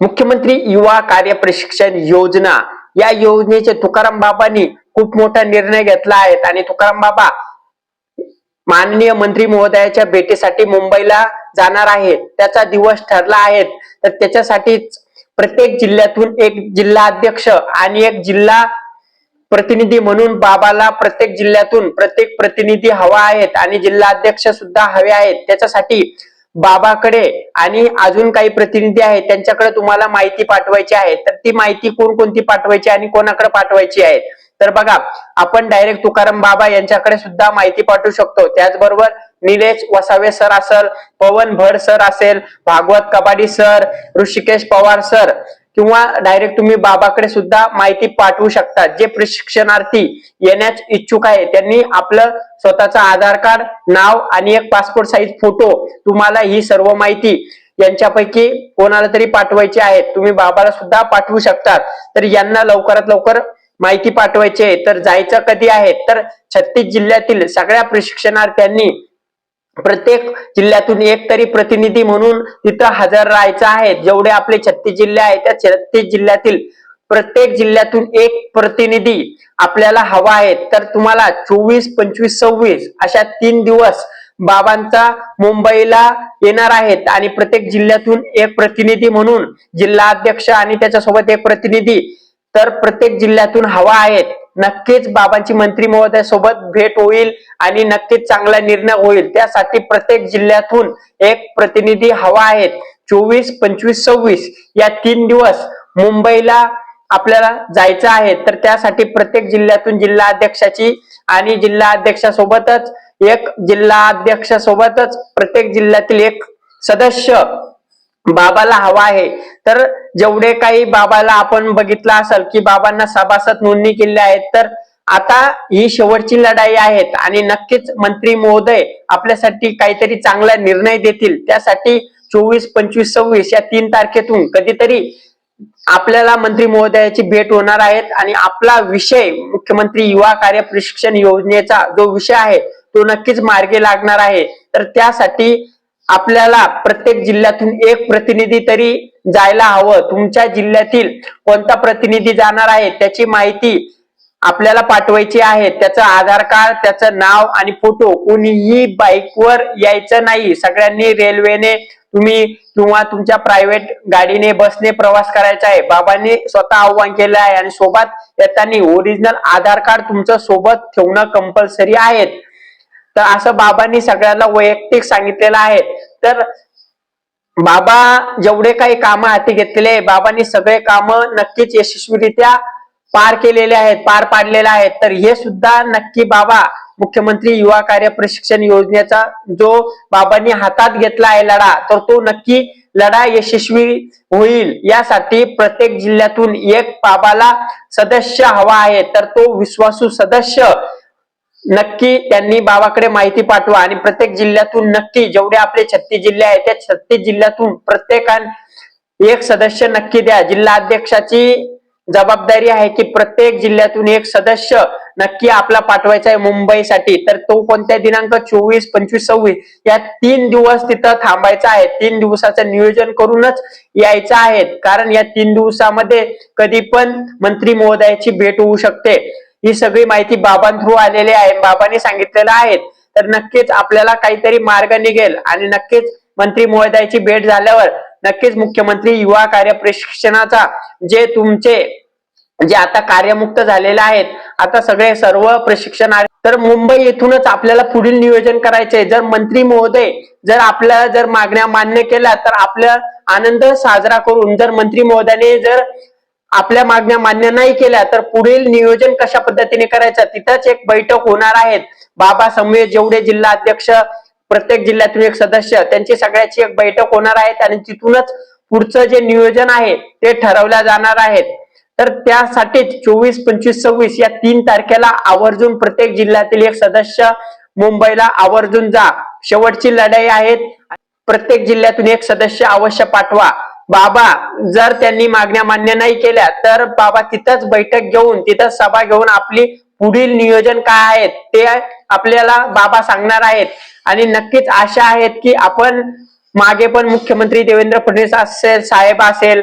मुख्यमंत्री युवा कार्य प्रशिक्षण योजना. या योजनेचे तुकाराम बाबांनी खूप मोठा निर्णय घेतला आहे. आणि तुकाराम बाबा माननीय मंत्री महोदयाच्या भेटीसाठी मुंबईला जाणार आहेत. त्याचा दिवस ठरला आहे. तर त्याच्यासाठीच प्रत्येक जिल्ह्यातून एक जिल्हा अध्यक्ष आणि एक जिल्हा प्रतिनिधी म्हणून बाबाला प्रत्येक जिल्ह्यातून प्रत्येक प्रतिनिधी हवा आहेत. आणि जिल्हा अध्यक्ष सुद्धा हवे आहेत. त्याच्यासाठी बाबाकडे आणि अजून काही प्रतिनिधी आहेत त्यांच्याकडे तुम्हाला माहिती पाठवायची आहे तर ती माहिती कोणकोणती पाठवायची आणि कोणाकडे पाठवायची आहे? तर बघा आपण डायरेक्ट तुकाराम बाबा यांच्याकडे सुद्धा माहिती पाठवू शकतो. त्याचबरोबर निलेश वसावे सर असेल पवन भर सर असेल भागवत कबाडी सर ऋषिकेश पवार सर किंवा डायरेक्ट तुम्ही बाबाकडे सुद्धा माहिती पाठवू शकता. जे प्रशिक्षणार्थी येण्यास इच्छुक आहे त्यांनी आपलं स्वतःचं आधार कार्ड नाव आणि एक पासपोर्ट साईज फोटो तुम्हाला ही सर्व माहिती यांच्यापैकी कोणाला तरी पाठवायची आहे तुम्ही बाबाला सुद्धा पाठवू शकतात तर यांना लवकरात लवकर माहिती पाठवायची आहे. तर जायचं कधी आहे? तर छत्तीस जिल्ह्यातील सगळ्या प्रशिक्षणार्थ्यांनी प्रत्येक जिल्ह्यातून एक तरी प्रतिनिधी म्हणून तिथं हजर राहायचं आहे. जेवढे आपले छत्तीस जिल्हे आहेत त्या छत्तीस जिल्ह्यातील प्रत्येक जिल्ह्यातून एक प्रतिनिधी आपल्याला हवा आहे. तर तुम्हाला चोवीस पंचवीस सव्वीस अशा तीन दिवस बाबांचा मुंबईला येणार आहेत. आणि प्रत्येक जिल्ह्यातून एक प्रतिनिधी म्हणून जिल्हा अध्यक्ष आणि त्याच्यासोबत एक प्रतिनिधी तर प्रत्येक जिल्ह्यातून हवा आहेत. नक्कीच बाबांची मंत्री महोदया सोबत भेट होईल आणि नक्कीच चांगला निर्णय होईल. त्यासाठी प्रत्येक जिल्ह्यातून एक प्रतिनिधी हवा आहेत. चोवीस पंचवीस सव्वीस या तीन दिवस मुंबईला आपल्याला जायचं आहे. तर त्यासाठी प्रत्येक जिल्ह्यातून जिल्हा अध्यक्षाची आणि जिल्हा अध्यक्षासोबतच एक जिल्हा अध्यक्षासोबतच प्रत्येक जिल्ह्यातील एक सदस्य बाबाला हवा आहे. तर जेवढे काही बाबाला आपण बघितलं असेल की बाबांना सभासद नोंदणी केल्या आहेत तर आता ही शेवटची लढाई आहेत आणि नक्कीच मंत्री महोदय आपल्यासाठी काहीतरी चांगला निर्णय देतील. त्यासाठी चोवीस पंचवीस सव्वीस या तीन तारखेतून कधीतरी आपल्याला मंत्री महोदयाची भेट होणार आहेत आणि आपला विषय मुख्यमंत्री युवा कार्य प्रशिक्षण योजनेचा जो विषय आहे तो नक्कीच मार्गी लागणार आहे. तर त्यासाठी आपल्याला प्रत्येक जिल्ह्यातून एक प्रतिनिधी तरी जायला हवं. तुमच्या जिल्ह्यातील कोणता प्रतिनिधी जाणार आहे त्याची माहिती आपल्याला पाठवायची आहे. त्याचं आधार कार्ड त्याचं नाव आणि फोटो कोणीही बाईकवर यायचं नाही. सगळ्यांनी रेल्वेने तुम्ही किंवा तुमच्या प्रायव्हेट गाडीने बसने प्रवास करायचा आहे. बाबांनी स्वतः आव्हान केलं आहे आणि सोबत येताना ओरिजिनल आधार कार्ड तुमचं सोबत ठेवणं कंपल्सरी आहे. तर असं बाबांनी सगळ्यांना वैयक्तिक सांगितलेलं आहे. तर बाबा जेवढे काही कामं हाती घेतलेले आहे बाबांनी सगळे कामं नक्कीच यशस्वीरित्या पार केलेले आहेत पार पाडलेले आहेत. तर हे सुद्धा नक्की बाबा मुख्यमंत्री युवा कार्य प्रशिक्षण योजनेचा जो बाबांनी हातात घेतला आहे लढा तर तो नक्की लढा यशस्वी होईल. यासाठी प्रत्येक जिल्ह्यातून एक बाबाला सदस्य हवा आहे. तर तो विश्वासू सदस्य नक्की त्यांनी बाबाकडे माहिती पाठवा आणि प्रत्येक जिल्ह्यातून नक्की जेवढे आपले छत्तीस जिल्हे आहेत त्या छत्तीस जिल्ह्यातून प्रत्येकान एक सदस्य नक्की द्या. जिल्हा अध्यक्षाची जबाबदारी आहे की प्रत्येक जिल्ह्यातून एक सदस्य नक्की आपला पाठवायचा आहे मुंबईसाठी. तर तो कोणत्या दिनांक? चोवीस पंचवीस सव्वीस या तीन दिवस तिथं थांबायचा आहे. तीन दिवसाचं नियोजन करूनच यायचं आहे. कारण या तीन दिवसामध्ये कधी पण मंत्री महोदयाची भेट होऊ शकते. ही सगळी माहिती बाबां थ्रू आलेली आहे. बाबांनी सांगितलेलं आहे. तर नक्कीच आपल्याला काहीतरी मार्ग निघेल आणि नक्कीच मंत्री महोदयाची भेट झाल्यावर नक्कीच मुख्यमंत्री युवा कार्य प्रशिक्षणाचा जे तुमचे जे आता कार्यमुक्त झालेले आहेत आता सगळे सर्व प्रशिक्षण तर मुंबई येथूनच आपल्याला पुढील नियोजन करायचे जर मंत्री महोदय जर आपल्या जर मागण्या मान्य केल्या तर आपल्या आनंद साजरा करून जर मंत्री महोदयाने जर आपल्या मागण्या मान्य नाही केल्या तर पुढील नियोजन कशा पद्धतीने करायचं? तिथंच एक बैठक होणार आहेत बाबा समूह जेवढे जिल्हा अध्यक्ष प्रत्येक जिल्ह्यातून एक सदस्य त्यांची सगळ्याची एक बैठक होणार आहेत आणि तिथूनच पुढचं जे नियोजन आहे ते ठरवल्या जाणार आहेत. तर त्यासाठीच चोवीस पंचवीस सव्वीस या तीन तारखेला आवर्जून प्रत्येक जिल्ह्यातील एक सदस्य मुंबईला आवर्जून जा. शेवटची लढाई आहेत प्रत्येक जिल्ह्यातून एक सदस्य अवश्य पाठवा. बाबा जर त्यांनी मागण्या मान्य नाही केल्या तर बाबा तिथंच बैठक घेऊन तिथंच सभा घेऊन आपली पुढील नियोजन काय आहेत ते आपल्याला बाबा सांगणार आहेत. आणि नक्कीच आशा आहेत की आपण मागे पण मुख्यमंत्री देवेंद्र फडणवीस असेल साहेब असेल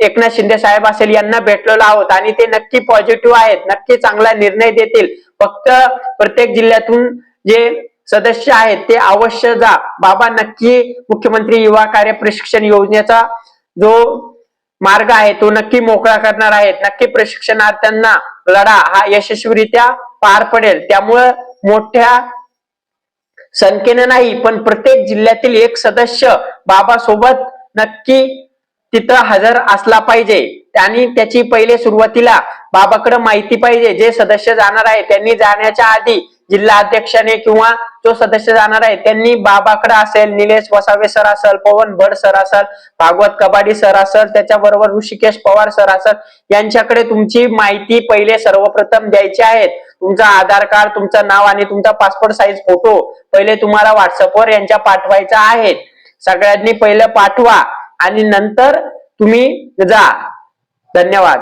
एकनाथ शिंदे साहेब असेल यांना भेटलेलो आहोत. आणि ते नक्की पॉझिटिव्ह आहेत नक्की चांगला निर्णय देतील. फक्त प्रत्येक जिल्ह्यातून जे सदस्य आहेत ते अवश्य जा. बाबा नक्की मुख्यमंत्री युवा कार्य प्रशिक्षण योजनेचा जो मार्ग आहे तो नक्की मोकळा करणार आहेत. नक्की प्रशिक्षणार्थ्यांना लढा हा यशस्वीरित्या पार पडेल. त्यामुळं मोठ्या संख्येने नाही पण प्रत्येक जिल्ह्यातील एक सदस्य बाबासोबत नक्की तिथं हजर असला पाहिजे. आणि त्याची पहिले सुरुवातीला बाबाकडे माहिती पाहिजे. जे सदस्य जाणार आहे त्यांनी जाण्याच्या आधी जिल्हा अध्यक्षाने किंवा जो सदस्य जाणार आहे त्यांनी बाबाकडे असेल निलेश वसावे सर असेल पवन भड सर असेल भागवत कबाडी सर असेल त्याच्याबरोबर ऋषिकेश पवार सर असेल यांच्याकडे तुमची माहिती पहिले सर्वप्रथम द्यायची आहेत. तुमचा आधार कार्ड तुमचं नाव आणि तुमचा पासपोर्ट साईज फोटो पहिले तुम्हाला व्हॉट्सअपवर यांच्या पाठवायचा आहे सगळ्यांनी पहिलं पाठवा आणि नंतर तुम्ही जा. धन्यवाद.